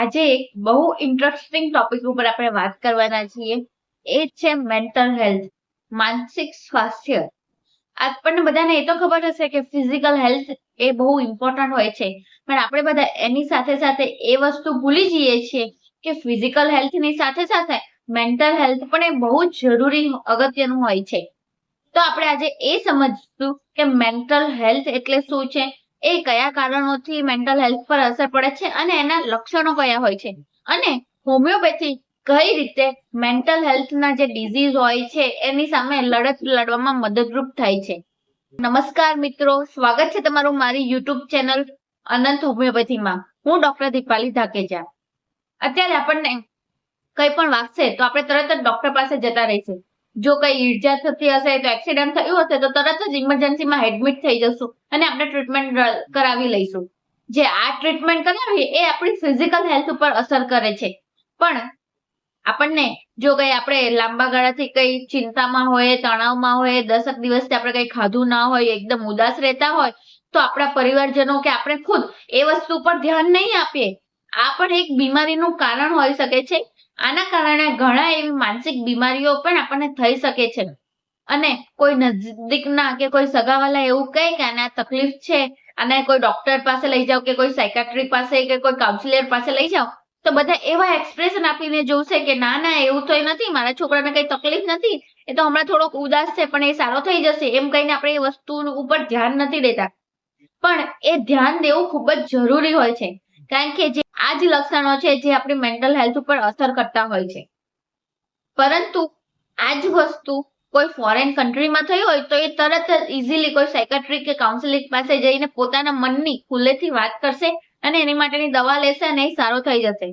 આજે એક બહુ ઇન્ટરેસ્ટિંગ ટોપિક ઉપર આપણે વાત કરવાના છીએ. એ છે મેન્ટલ હેલ્થ માનસિક સ્વાસ્થ્ય. આપણને બધાને એ તો ખબર હશે કે ફિઝિકલ હેલ્થ એ બહુ ઇમ્પોર્ટન્ટ હોય છે. પણ આપણે બધા એની સાથે સાથે એ વસ્તુ ભૂલી જઈએ છીએ કે ફિઝિકલ હેલ્થની સાથે સાથે મેન્ટલ હેલ્થ પણ એ બહુ જરૂરી અગત્યનું હોય છે. તો આપણે આજે એ સમજશું કે મેન્ટલ હેલ્થ એટલે શું છે? એ કયા કારણોથી મેન્ટલ હેલ્થ પર અસર પડે છે અને એના લક્ષણો કયા હોય છે? અને હોમિયોપેથી કઈ રીતે મેન્ટલ હેલ્થના જે ડિઝીઝ હોય છે, એની સામે લડત લડવામાં મદદરૂપ થાય છે? નમસ્કાર મિત્રો, સ્વાગત છે તમારું મારી યુટ્યુબ ચેનલ અનંત હોમિયોપેથીમાં હું ડોક્ટર દીપાલી ધાકેજા. અત્યારે આપણને કઈ પણ વાગશે તો આપણે તરત જ ડોક્ટર પાસે જતા રહીશું. જો કઈ ઈજા થતી હશે, તો એક્સિડન્ટ થયું હશે, તો તરત જ ઇમરજન્સીમાં એડમિટ થઈ જશું અને આપણે ટ્રીટમેન્ટ કરાવી લઈશું. જે આ ટ્રીટમેન્ટ કરાવીએ, એ આપણી ફિઝિકલ હેલ્થ ઉપર અસર કરે છે. પણ આપણને જો કઈ આપણે લાંબા ગાળાથી કઈ ચિંતામાં હોય, તણાવમાં હોય, દસક દિવસથી આપણે કઈ ખાધું ના હોય, એકદમ ઉદાસ રહેતા હોય, તો આપણા પરિવારજનો કે આપણે ખુદ એ વસ્તુ પર ધ્યાન નહીં આપીએ. આ પણ એક બીમારીનું કારણ હોઈ શકે છે. આના કારણે ઘણા એવી માનસિક બીમારીઓ પણ આપણને થઈ શકે છે. અને કોઈ નજદીકના કે કોઈ સગાવાલા એવું કહે કે આને તકલીફ છે અને કોઈ ડોક્ટર પાસે લઈ જાઓ કે કોઈ સાયકાટ્રી પાસે કે કોઈ કાઉન્સિલર પાસે લઈ જાઓ, તો બધા એવા એક્સપ્રેશન આપીને જોશે કે ના ના, એવું તો નથી, મારા છોકરાને કઈ તકલીફ નથી, એ તો હમણાં થોડોક ઉદાસ છે, પણ એ સારો થઈ જશે, એમ કહીને આપણે એ વસ્તુ ઉપર ધ્યાન નથી દેતા. પણ એ ધ્યાન દેવું ખૂબ જ જરૂરી હોય છે. કારણ કે જે આ જ લક્ષણો છે જે આપણી મેન્ટલ હેલ્થ ઉપર અસર કરતા હોય છે. પરંતુ આ જ વસ્તુ કોઈ ફોરેન કન્ટ્રીમાં થઈ હોય તો એ તરત જ ઇઝીલી કોઈ સાયકાટ્રિક કે કાઉન્સિલિંગ પાસે જઈને પોતાના મનની ખુલ્લેથી વાત કરશે અને એની માટેની દવા લેશે અને એ સારો થઈ જશે.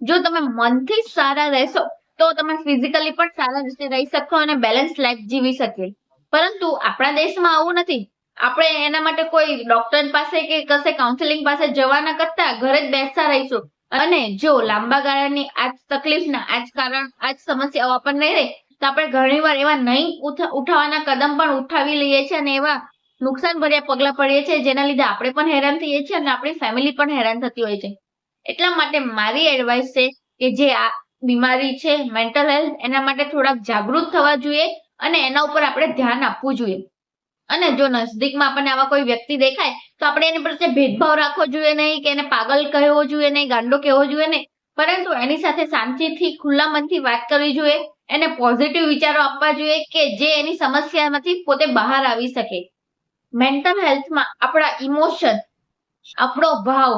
જો તમે મનથી સારા રહેશો, તો તમે ફિઝિકલી પણ સારા રીતે રહી શકો અને બેલેન્સ લાઈફ જીવી શકે પરંતુ આપણા દેશમાં આવું નથી. આપણે એના માટે કોઈ ડોક્ટર પાસે કે કશે કાઉન્સેલિંગ પાસે જવાના કરતા ઘરે જ બેસતા રહીશું. અને જો લાંબા ગાળાની આજ તકલીફના, આજ કારણ, આજ સમસ્યાઓ આપણને રહે, તો આપણે ઘણીવાર એવા નહીં ઉઠાવવાના કદમ પણ ઉઠાવી લઈએ છીએ અને એવા નુકસાન ભર્યા પગલા પડીએ છીએ જેના લીધે આપણે પણ હેરાન થઈએ છીએ અને આપણી ફેમિલી પણ હેરાન થતી હોય છે. એટલા માટે મારી એડવાઇસ છે કે જે આ બીમારી છે મેન્ટલ હેલ્થ એના માટે થોડાક જાગૃત થવા જોઈએ અને એના ઉપર આપણે ધ્યાન આપવું જોઈએ. અને જો નજદીકમાં આપણને આવા કોઈ વ્યક્તિ દેખાય, તો આપણે એની પ્રત્યે ભેદભાવ રાખવો જોઈએ નહીં કે એને પાગલ કહેવો જોઈએ નહીં, ગાંડો કહેવો જોઈએ નહીં. પરંતુ એની સાથે શાંતિથી, ખુલ્લા મનથી વાત કરવી જોઈએ, એને પોઝિટિવ વિચારો આપવા જોઈએ કે જે એની સમસ્યામાંથી પોતે બહાર આવી શકે. મેન્ટલ હેલ્થમાં આપણા ઇમોશન આપણો ભાવ,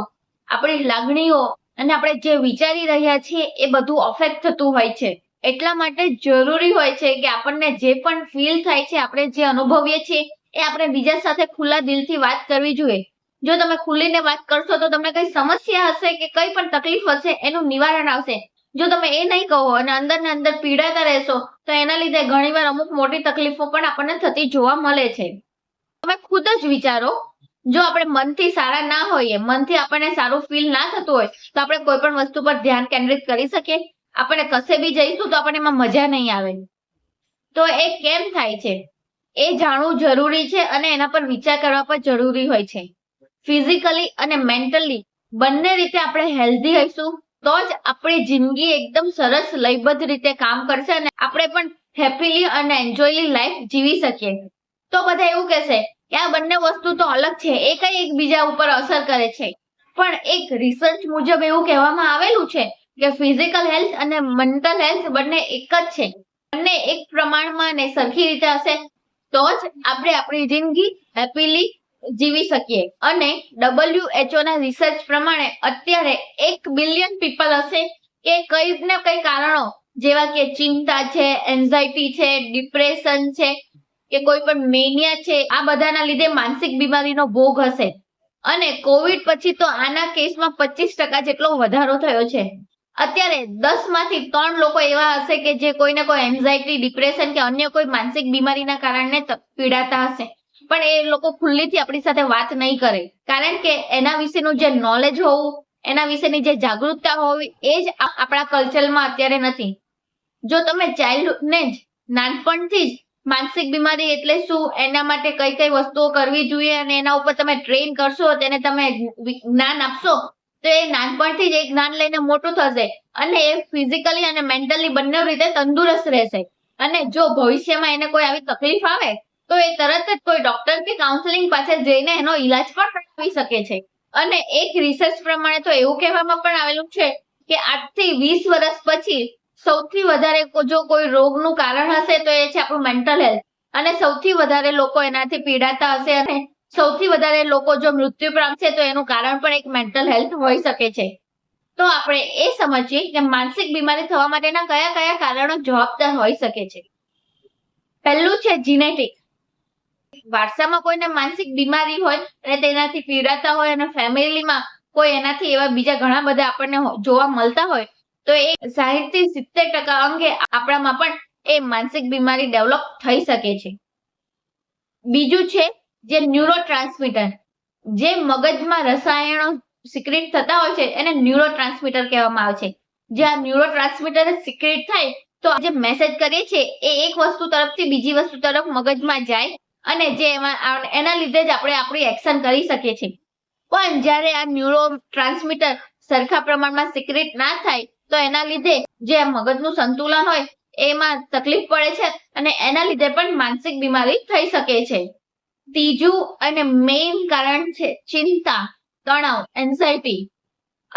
આપણી લાગણીઓ અને આપણે જે વિચારી રહ્યા છીએ એ બધું અફેક્ટ થતું હોય છે. એટલા માટે જરૂરી હોય છે કે આપણને જે પણ ફીલ થાય છે, આપણે જે અનુભવીએ છીએ એ આપણે બીજા સાથે ખુલ્લા દિલથી વાત કરવી જોઈએ. જો તમે ખુલીને વાત કરશો તો તમને કઈ સમસ્યા હશે કે કઈ પણ તકલીફ હશે એનું નિવારણ આવશે. જો તમે એ નહીં કહો અને અંદર ને અંદર પીડાતા રહેશો, તો એના લીધે ઘણીવાર અમુક મોટી તકલીફો પણ આપણને થતી જોવા મળે છે. તમે ખુદ જ વિચારો, જો આપણે મનથી સારા ના હોઈએ, મનથી આપણને સારું ફીલ ના થતું હોય, તો આપણે કોઈ પણ વસ્તુ પર ધ્યાન કેન્દ્રિત કરી શકીએ. આપણે કશે બી જઈશું તો આપણને એમાં મજા નહીં આવે. તો એ કેમ થાય છે? એ જાણવું જરૂરી છે અને એના પર વિચાર કરવા પણ જરૂરી હોય છે. ફિઝિકલી અને મેન્ટલી બંને રીતે આપણે હેલ્ધી હઈશું તો જ આપણી જિંદગી એકદમ સરસ, લયબદ્ધ રીતે કામ કરશે અને આપણે પણ હેપીલી અને એન્જોયલી લાઈફ જીવી શકીએ. તો બધા એવું કહેશે કે આ બંને વસ્તુ તો અલગ છે, એ કઈ એકબીજા ઉપર અસર કરે છે. પણ એક રિસર્ચ મુજબ એવું કહેવામાં આવેલું છે કે ફિઝિકલ હેલ્થ અને મેન્ટલ હેલ્થ બંને એક જ છે. બંને એક પ્રમાણમાં અને સરખી રીતે હશે તો જ આપણે આપણી જિંદગી હેપીલી જીવી શકીએ. અને ડબલ્યુએચઓ ના રિસર્ચ પ્રમાણે અત્યારે એક બિલિયન પીપલ હશે કે કઈ ને કઈ કારણો, જેવા કે ચિંતા છે એન્ઝાયટી છે ડિપ્રેશન છે, કે કોઈ પણ મેનિયા છે, આ બધાના લીધે માનસિક બીમારીનો ભોગ હશે. અને કોવિડ પછી તો આના કેસમાં પચીસ ટકા જેટલો વધારો થયો છે. અત્યારે દસમાંથી ત્રણ લોકો એવા હશે કે જે કોઈને કોઈ એન્ઝાયટી ડિપ્રેશન કે અન્ય કોઈ માનસિક બીમારીના કારણે પીડાતા હશે. પણ એ લોકો ખુલ્લીથી આપણી સાથે વાત નહીં કરે. કારણ કે એના વિશેનું જે નોલેજ હોવું, એના વિશેની જે જાગૃતતા હોવી, એ જ આપણા કલ્ચરમાં અત્યારે નથી. જો તમે ચાઇલ્ડહુડને જ, નાનપણથી જ માનસિક બીમારી એટલે શું? એના માટે કઈ કઈ વસ્તુઓ કરવી જોઈએ અને એના ઉપર તમે ટ્રેન કરશો, તેને તમે જ્ઞાન આપશો તો એ નાનપણથી જ એ જ્ઞાન લઈને મોટું થશે અને એ ફિઝિકલી અને મેન્ટલી બંને રીતે તંદુરસ્ત રહેશે. અને જો ભવિષ્યમાં એને કોઈ આવી તકલીફ આવે, તો એ તરત જ કોઈ ડોક્ટર કે કાઉન્સેલિંગ પાસે જઈને એનો ઈલાજ પણ કરાવી શકે છે. અને એક રિસર્ચ પ્રમાણે તો એવું કહેવામાં પણ આવેલું છે કે આજથી વીસ વર્ષ પછી સૌથી વધારે જો કોઈ રોગનું કારણ હશે તો એ છે આપણું મેન્ટલ હેલ્થ અને સૌથી વધારે લોકો એનાથી પીડાતા હશે અને સૌથી વધારે લોકો જો મૃત્યુ પામશે તો એનું કારણ પણ એક મેન્ટલ હેલ્થ હોઈ શકે છે. તો આપણે એ સમજીએ કે માનસિક બીમારી થવા માટેના કયા કયા કારણો જવાબદાર હોઈ શકે છે. પહેલું છે જીનેટિક વારસામાં કોઈને માનસિક બીમારી હોય અને તેનાથી પીડાતા હોય અને ફેમિલીમાં કોઈ એનાથી એવા બીજા ઘણા બધા આપણને જોવા મળતા હોય, તો એ સાહીઠથી સિત્તેર ટકા અંગે આપણામાં પણ એ માનસિક બીમારી ડેવલપ થઈ શકે છે. બીજું છે જે ન્યુરો ટ્રાન્સમીટર જે મગજમાં રસાયણો સિક્રેટ થતા હોય છે, એને ન્યુરો ટ્રાન્સમીટર કહેવામાં આવે છે. જે આ ન્યુરો ટ્રાન્સમીટર સિક્રેટ થાય, તો જે મેસેજ કરીએ છીએ, એ એક વસ્તુ તરફથી બીજી વસ્તુ તરફ મગજમાં જાય અને જે એમાં એના લીધે જ આપણે આપણી એક્શન કરી શકીએ છીએ. પણ જ્યારે આ ન્યુરો ટ્રાન્સમીટર સરખા પ્રમાણમાં સિક્રેટ ના થાય, તો એના લીધે જે મગજનું સંતુલન હોય, એમાં તકલીફ પડે છે અને એના લીધે પણ માનસિક બીમારી થઈ શકે છે. ત્રીજું અને મેઇન કારણ છે ચિંતા, તણાવ એન્ઝાયટી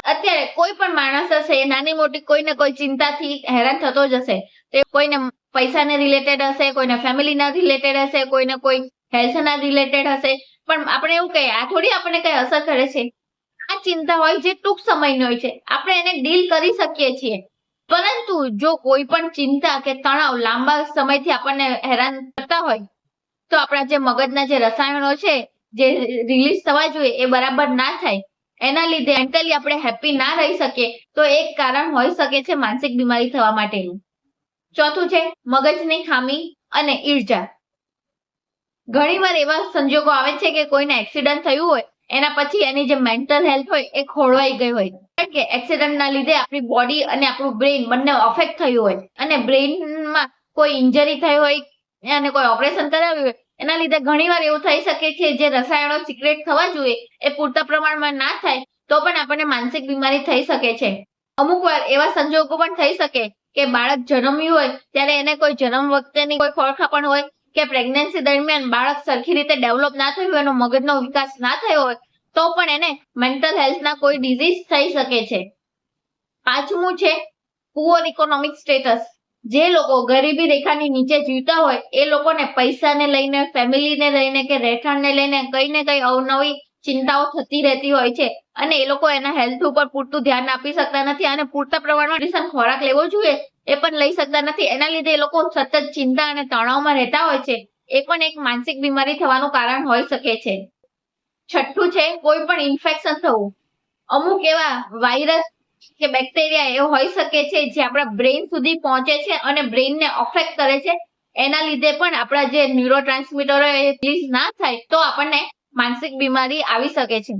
અત્યારે કોઈ પણ માણસ હશે, નાની મોટી કોઈને કોઈ ચિંતાથી હેરાન થતો જ હશે. તે કોઈને પૈસાને રિલેટેડ હશે, કોઈને ફેમિલીના રિલેટેડ હશે, કોઈને કોઈ હેલ્થના રિલેટેડ હશે. પણ આપણે એવું કહીએ, આ થોડી આપણને કઈ અસર કરે છે. આ ચિંતા હોય જે ટૂંક સમયની હોય છે. આપણે એને ડીલ કરી શકીએ છીએ. પરંતુ જો કોઈ પણ ચિંતા કે તણાવ લાંબા સમયથી આપણને હેરાન કરતા હોય તો આપણા જે મગજના જે રસાયણો છે, જે રિલીઝ થવા જોઈએ, એ બરાબર ના થાય. એના લીધે મેન્ટલી આપણે હેપી ના રહી શકીએ, તો એક કારણ હોઈ શકે છે માનસિક બીમારી થવા માટેનું. ચોથું છે મગજની ખામી અને ઈર્જા. ઘણીવાર એવા સંજોગો આવે છે કે કોઈને એક્સિડન્ટ થયું હોય, એના પછી એની જે મેન્ટલ હેલ્થ હોય, એ ખોળવાઈ ગઈ હોય. કારણ કે એક્સિડન્ટના લીધે આપણી બોડી અને આપણું બ્રેઇન બંને અફેક્ટ થયું હોય. અને બ્રેઇનમાં કોઈ ઇન્જરી થઈ હોય અને કોઈ ઓપરેશન કરાવ્યું હોય, એના લીધે ઘણીવાર એવું થઈ શકે છે, જે રસાયણો સિક્રેટ થવા જોઈએ, એ પૂરતા પ્રમાણમાં ના થાય, તો પણ આપણને માનસિક બીમારી થઈ શકે છે. અમુક વાર એવા સંજોગો પણ થઈ શકે કે બાળક જન્મ્યું હોય, ત્યારે એને કોઈ જન્મ વખતેની કોઈ ખોળખાપણ હોય, કે પ્રેગ્નન્સી દરમિયાન બાળક સરખી રીતે ડેવલપ ના થયું હોય, એનો મગજનો વિકાસ ના થયો હોય, તો પણ એને મેન્ટલ હેલ્થના કોઈ ડિઝીઝ થઈ શકે છે. પાંચમું છે પુઅર ઇકોનોમિક સ્ટેટસ જે લોકો ગરીબી રેખાની નીચે જીવતા હોય, એ લોકોને પૈસાને લઈને, ફેમિલીને લઈને કે રહેઠાણને લઈને કઈ ને કઈ અવનવી ચિંતાઓ થતી રહેતી હોય છે. અને એ લોકો એના હેલ્થ ઉપર પૂરતું ધ્યાન આપી શકતા નથી અને પૂરતા પ્રમાણમાં nutrition ખોરાક લેવો જોઈએ એ પણ લઈ શકતા નથી. એના લીધે એ લોકો સતત ચિંતા અને તણાવમાં રહેતા હોય છે. એ પણ એક માનસિક બીમારી થવાનું કારણ હોઈ શકે છે. છઠ્ઠું છે કોઈ પણ ઇન્ફેક્શન થવું. અમુક એવા વાયરસ કે બેક્ટેરિયા એ હોઈ શકે છે, જે આપણા બ્રેઇન સુધી પહોંચે છે અને બ્રેઇનને અફેક્ટ કરે છે. એના લીધે પણ આપણા જે ન્યુરો ટ્રાન્સમીટરો રિલીઝ ના થાય તો આપણને માનસિક બીમારી આવી શકે છે.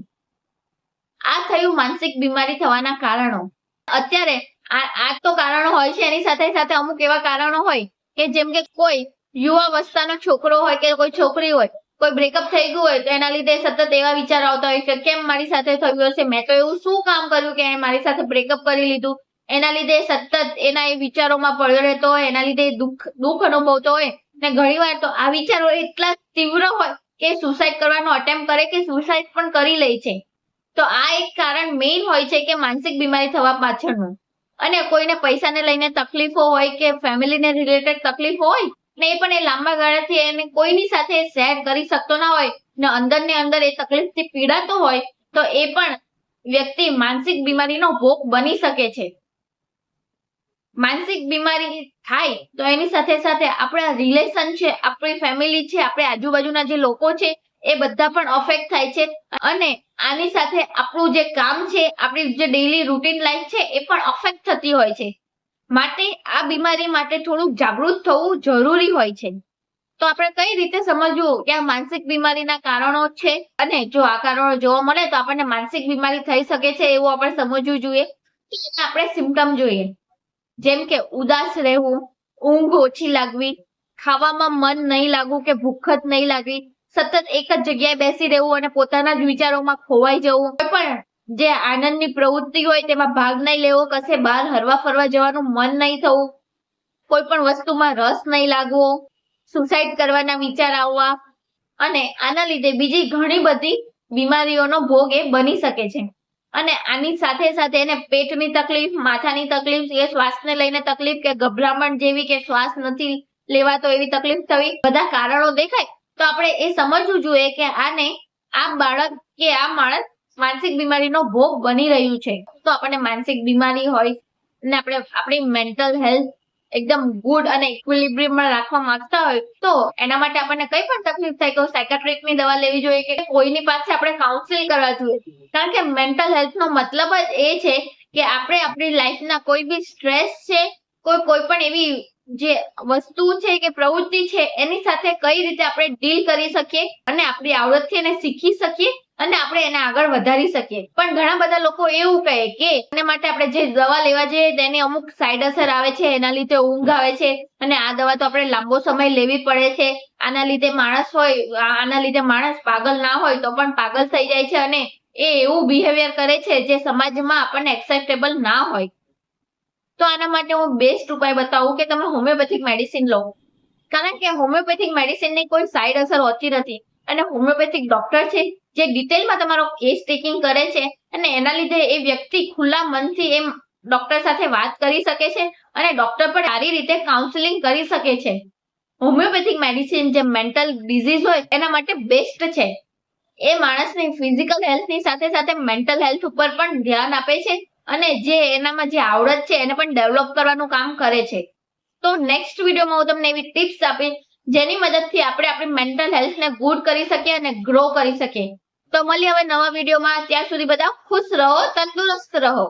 આ થયું માનસિક બીમારી થવાના કારણો. અત્યારે આ તો કારણો હોય છે, એની સાથે સાથે અમુક એવા કારણો હોય કે જેમ કે કોઈ યુવા અવસ્થાનો છોકરો હોય કે કોઈ છોકરી હોય કોઈ બ્રેકઅપ થઈ ગયું હોય તો એના લીધે સતત એવા વિચાર આવતા હોય કે કેમ મારી સાથે થયું હશે? મેં તો એવું શું કામ કર્યું કે મારી સાથે બ્રેકઅપ કરી લીધું? એના લીધે સતત એના એ વિચારોમાં પડ્યો રહેતો હોય, એના લીધે દુઃખ દુઃખ અનુભવતો હોય, ને ઘણીવાર તો આ વિચારો એટલા તીવ્ર હોય કે સુસાઇડ કરવાનો અટેમ્પ કરે કે સુસાઇડ પણ કરી લે છે. તો આ એક કારણ મેઇન હોય છે કે માનસિક બીમારી થવા પાછળનું. અને કોઈને પૈસાને લઈને તકલીફો હોય કે ફેમિલીને રિલેટેડ તકલીફ હોય ને પણ એ લાંબા ગાળાથી એને કોઈની સાથે શેર કરી શકતો ના હોય ને અંદર ને અંદર એ તકલીફથી પીડાતો હોય, તો એ પણ વ્યક્તિ માનસિક બીમારીનો ભોગ બની શકે છે. માનસિક બીમારી થાય તો એની સાથે સાથે આપણા રિલેશન છે, આપણી ફેમિલી છે, આપણે આજુબાજુના જે લોકો છે, એ બધા પણ અફેક્ટ થાય છે અને આની સાથે આપણું જે કામ છે, આપણી જે ડેઈલી રૂટીન લાઈફ છે, એ પણ અફેક્ટ થતી હોય છે. માટે આ બીમારી માટે થોડુંક જાગૃત થવું જરૂરી હોય છે. તો આપણે કઈ રીતે સમજવું કે આ માનસિક બીમારીના કારણો છે? અને જો આ કારણો જોવા મળે તો આપણને માનસિક બીમારી થઈ શકે છે એવું આપણે સમજવું જોઈએ. કે આપણે સિમ્ટમ જોઈએ. જેમ કે ઉદાસ રહેવું, ઊંઘ ઓછી લાગવી, ખાવામાં મન નહીં લાગવું કે ભૂખ જ નહીં લાગવી, સતત એક જ જગ્યાએ બેસી રહેવું અને પોતાના જ વિચારોમાં ખોવાઈ જવું. પણ જે આનંદની પ્રવૃત્તિ હોય તેમાં ભાગ નહીં લેવો, કશે બહાર હરવા ફરવા જવાનું મન નહીં થવું, કોઈ પણ વસ્તુમાં રસ નહીં લાગવો સુસાઇડ કરવાના વિચાર આવવા અને આના લીધે બીજી ઘણી બધી બીમારીઓનો ભોગ એ બની શકે છે. અને આની સાથે સાથે એને પેટની તકલીફ, માથાની તકલીફ, એ શ્વાસને લઈને તકલીફ કે ગભરામણ જેવી કે શ્વાસ નથી લેવાતો એવી તકલીફ થવી, બધા કારણો દેખાય, તો આપણે એ સમજવું જોઈએ કે આને આ બાળક કે આ માણસ માનસિક બીમારીનો ભોગ બની રહ્યું છે. તો આપણને માનસિક બીમારી હોય અને આપણે, આપણી મેન્ટલ હેલ્થ એકદમ ગુડ અને ઇક્વિલિબ્રિયમમાં રાખવા માંગતા હોય, તો એના માટે આપણને કઈ પણ તકલીફ થાય તો સાયકાટ્રિકની દવા લેવી જોઈએ કે કોઈની પાસે આપણે કાઉન્સિલિંગ કરવા જોઈએ. કારણ કે મેન્ટલ હેલ્થનો મતલબ જ એ છે કે આપણે આપણી લાઈફના કોઈ બી સ્ટ્રેસ છે, કોઈ કોઈ પણ એવી જે વસ્તુ છે કે પ્રવૃત્તિ છે, એની સાથે કઈ રીતે આપણે ડીલ કરી શકીએ અને આપણી આવડતથી એને શીખી શકીએ અને આપણે એને આગળ વધારી શકીએ. પણ ઘણા બધા લોકો એવું કહે કે એના માટે આપણે જે દવા લેવા જઈએ તેની અમુક સાઈડ અસર આવે છે, એના લીધે ઊંઘ આવે છે અને આ દવા તો આપણે લાંબો સમય લેવી પડે છે. આના લીધે માણસ હોય આના લીધે માણસ પાગલ ના હોય તો પણ પાગલ થઈ જાય છે અને એ એવું બિહેવિયર કરે છે જે સમાજમાં આપણને એક્સેપ્ટેબલ ના હોય. તો આના માટે હું બેસ્ટ ઉપાય બતાવું કે તમે હોમિયોપેથિક મેડિસિન લો. કારણ કે હોમિયોપેથિક મેડિસિનની કોઈ સાઈડ અસર હોતી નથી. અને હોમિયોપેથિક ડોક્ટર છે, જે ડિટેલમાં તમારો કેસ ટેકિંગ કરે છે અને એના લીધે એ વ્યક્તિ ખુલ્લા મનથી એમ ડોક્ટર સાથે વાત કરી શકે છે અને ડોક્ટર પણ સારી રીતે કાઉન્સેલિંગ કરી શકે છે. હોમિયોપેથિક મેડિસિન જે મેન્ટલ ડિઝીઝ હોય, એના માટે બેસ્ટ છે. એ માણસની ફિઝિકલ હેલ્થની સાથે સાથે મેન્ટલ હેલ્થ ઉપર પણ ધ્યાન આપે છે. અને જે એનામાં જે આવડત છે એને પણ ડેવલપ કરવાનું કામ કરે છે. તો નેક્સ્ટ વિડીયોમાં હું તમને એવી ટિપ્સ આપીશ, જેની મદદથી આપણે આપણી મેન્ટલ હેલ્થને ગુડ કરી શકીએ અને ગ્રો કરી શકીએ. તો મળીએ હવે નવા વિડીયોમાં ત્યાં સુધી બધા ખુશ રહો, તંદુરસ્ત રહો.